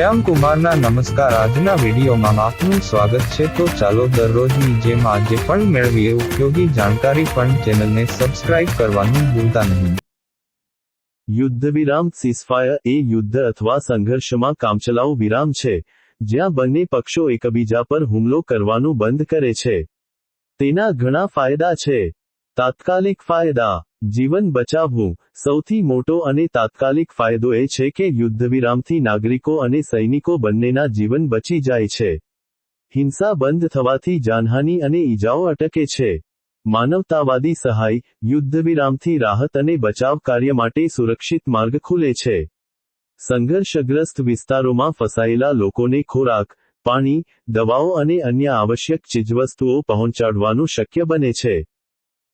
શ્યામ કુમારના નમસ્કાર. આજના વિડીયોમાં આપનું સ્વાગત છે. તો ચાલો દરરોજની જેમ આજે પણ મેળવીએ. ઉપયોગી જાણકારી પણ ચેનલને સબસ્ક્રાઇબ કરવાનું ભૂલતા નહીં. યુદ્ધવિરામ સીસફાયર એ યુદ્ધ અથવા સંઘર્ષમાં કામચલાઉ વિરામ છે, જ્યાં બંને પક્ષો એકબીજા પર હુમલો કરવાનું બંધ કરે છે. તેના ઘણા ફાયદા છે. તાત્કાલિક ફાયદા જીવન બચાવવું સૌથી મોટો અને તાત્કાલિક ફાયદો એ છે કે યુદ્ધવિરામથી નાગરિકો અને સૈનિકો બંનેના જીવન બચી જાય છે. હિંસા બંધ થવાથી જાનહાનિ અને ઈજાઓ અટકે છે. માનવતાવાદી સહાય યુદ્ધવિરામથી રાહત અને બચાવ કાર્ય માટે સુરક્ષિત માર્ગ ખુલે છે. સંઘર્ષગ્રસ્ત વિસ્તારોમાં ફસાયેલા લોકોને ખોરાક, પાણી, દવાઓ અને અન્ય આવશ્યક ચીજવસ્તુઓ પહોંચાડવાનું શક્ય બને છે.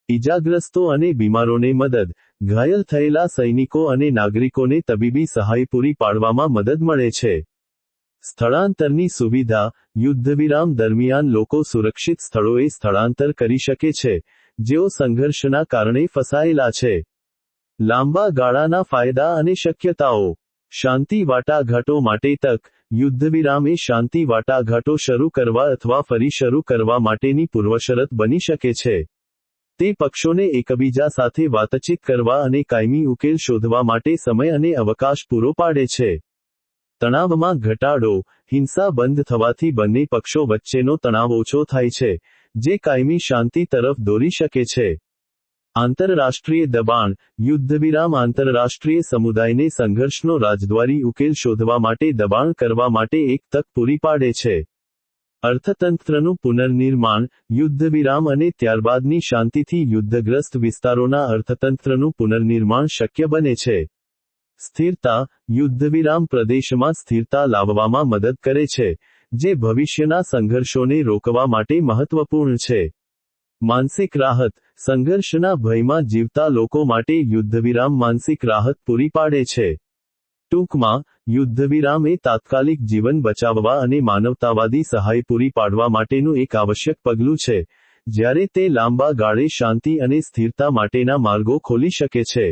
ઈજાગ્રસ્તો અને બીમારોને મદદ. ઘાયલ થયેલા સૈનિકો અને નાગરિકોને તબીબી સહાય પૂરી પાડવામાં મદદ મળે છે. સ્થળાંતરની સુવિધા યુદ્ધવિરામ દરમિયાન લોકો સુરક્ષિત સ્થળોએ સ્થળાંતર કરી શકે છે, જેઓ સંઘર્ષના કારણે ફસાયેલા છે. લાંબા ગાળાના ફાયદા અને શક્યતાઓ. શાંતિ વાટાઘાટો માટે તક. યુદ્ધવિરામ એ શાંતિ વાટાઘાટો શરૂ કરવા અથવા ફરી શરૂ કરવા માટેની પૂર્વશરત બની શકે છે. તે પક્ષોને એકબીજા સાથે વાતચીત કરવા અને કાયમી ઉકેલ શોધવા માટે સમય અને અવકાશ પૂરો પાડે છે. તણાવમાં ઘટાડો, હિંસા બંધ થવાથી બંને પક્ષો વચ્ચેનો તણાવ ઓછો થાય છે, જે કાયમી શાંતિ તરફ દોરી શકે છે. આંતરરાષ્ટ્રીય દબાણ, યુદ્ધવિરામ આંતરરાષ્ટ્રીય સમુદાયને સંઘર્ષનો રાજદ્વારી ઉકેલ શોધવા માટે દબાણ કરવા માટે એક તક પૂરી પાડે છે. અર્થતંત્રનું પુનર્નિર્માણ, યુદ્ધવિરામ અને ત્યારબાદની શાંતિથી યુદ્ધગ્રસ્ત વિસ્તારોના અર્થતંત્રનું પુનર્નિર્માણ શક્ય બને છે. સ્થિરતા, યુદ્ધવિરામ પ્રદેશમાં સ્થિરતા લાવવામાં મદદ કરે છે, જે ભવિષ્યના સંઘર્ષોને રોકવા માટે મહત્વપૂર્ણ છે. માનસિક રાહત, સંઘર્ષના ભયમાં જીવતા લોકો માટે યુદ્ધવિરામ માનસિક રાહત પૂરી પાડે છે. ટૂંકમાં, યુદ્ધવિરામ એ તાત્કાલિક જીવન બચાવવા અને માનવતાવાદી સહાય પૂરી પાડવા માટેનું એક આવશ્યક પગલું છે, જ્યારે તે લાંબા ગાળે શાંતિ અને સ્થિરતા માટેના માર્ગો ખોલી શકે છે.